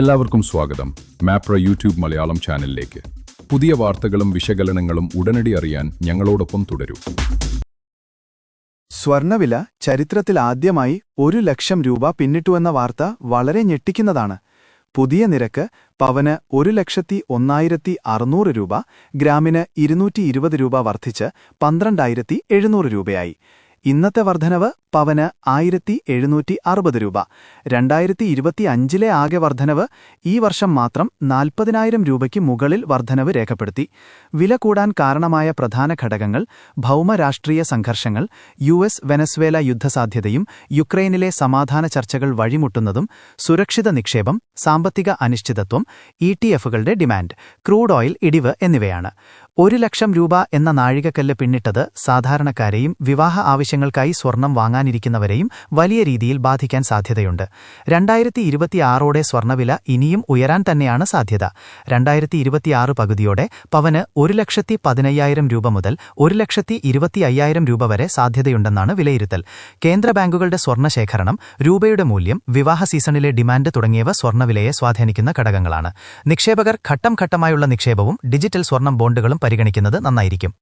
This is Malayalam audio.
എല്ലാവർക്കും സ്വാഗതം. മാപ്ര യൂട്യൂബ് മലയാളം ചാനലിലേക്ക്. പുതിയ വാർത്തകളും വിശകലനങ്ങളും ഉടനടി അറിയാൻ ഞങ്ങളോടൊപ്പം തുടരൂ. സ്വർണവില ചരിത്രത്തിൽ ആദ്യമായി ഒരു ലക്ഷം രൂപ പിന്നിട്ടുവെന്ന വാർത്ത വളരെ ഞെട്ടിക്കുന്നതാണ്. പുതിയ നിരക്ക് പവന് ഒരു ലക്ഷത്തി ഒന്നായിരത്തി അറുന്നൂറ് രൂപ ഗ്രാമിന് ഇരുന്നൂറ്റി ഇരുപത് രൂപ വർദ്ധിച്ച് പന്ത്രണ്ടായിരത്തി എഴുന്നൂറ് രൂപയായി. ഇന്നത്തെ വർധനവ് പവന് ആയിരത്തി എഴുന്നൂറ്റി അറുപത് രൂപ. രണ്ടായിരത്തി ഇരുപത്തി അഞ്ചിലെ ആകെ വർധനവ് ഈ വർഷം മാത്രം നാൽപ്പതിനായിരം രൂപയ്ക്ക് മുകളിൽ വർധനവ് രേഖപ്പെടുത്തി. വില കൂടാൻ കാരണമായ പ്രധാന ഘടകങ്ങൾ ഭൗമരാഷ്ട്രീയ സംഘർഷങ്ങൾ യു എസ് വെനസ്വേല യുദ്ധസാധ്യതയും യുക്രൈനിലെ സമാധാന ചർച്ചകൾ വഴിമുട്ടുന്നതും സുരക്ഷിത നിക്ഷേപം സാമ്പത്തിക അനിശ്ചിതത്വം ഇ ഡിമാൻഡ് ക്രൂഡ് ഓയിൽ ഇടിവ് എന്നിവയാണ്. ഒരു ലക്ഷം രൂപ എന്ന നാഴികക്കല്ല് പിന്നിട്ടത് സാധാരണക്കാരെയും വിവാഹ ആവശ്യങ്ങൾക്കായി സ്വർണം വാങ്ങാനിരിക്കുന്നവരെയും വലിയ രീതിയിൽ ബാധിക്കാൻ സാധ്യതയുണ്ട്. രണ്ടായിരത്തി ഇരുപത്തിയാറോടെ സ്വർണവില ഇനിയും ഉയരാൻ തന്നെയാണ് സാധ്യത. രണ്ടായിരത്തി ഇരുപത്തിയാറ് പകുതിയോടെ പവന് ഒരു ലക്ഷത്തി പതിനയ്യായിരം രൂപ മുതൽ ഒരു ലക്ഷത്തി ഇരുപത്തി അയ്യായിരം രൂപ വരെ സാധ്യതയുണ്ടെന്നാണ് വിലയിരുത്തൽ. കേന്ദ്ര ബാങ്കുകളുടെ സ്വർണശേഖരണം രൂപയുടെ മൂല്യം വിവാഹ സീസണിലെ ഡിമാൻഡ് തുടങ്ങിയവ സ്വർണവിലയെ സ്വാധീനിക്കുന്ന ഘടകങ്ങളാണ്. നിക്ഷേപകർ ഘട്ടം ഘട്ടമായുള്ള നിക്ഷേപവും ഡിജിറ്റൽ സ്വർണം ബോണ്ടുകളും പരിഗണിക്കുന്നത് നന്നായിരിക്കും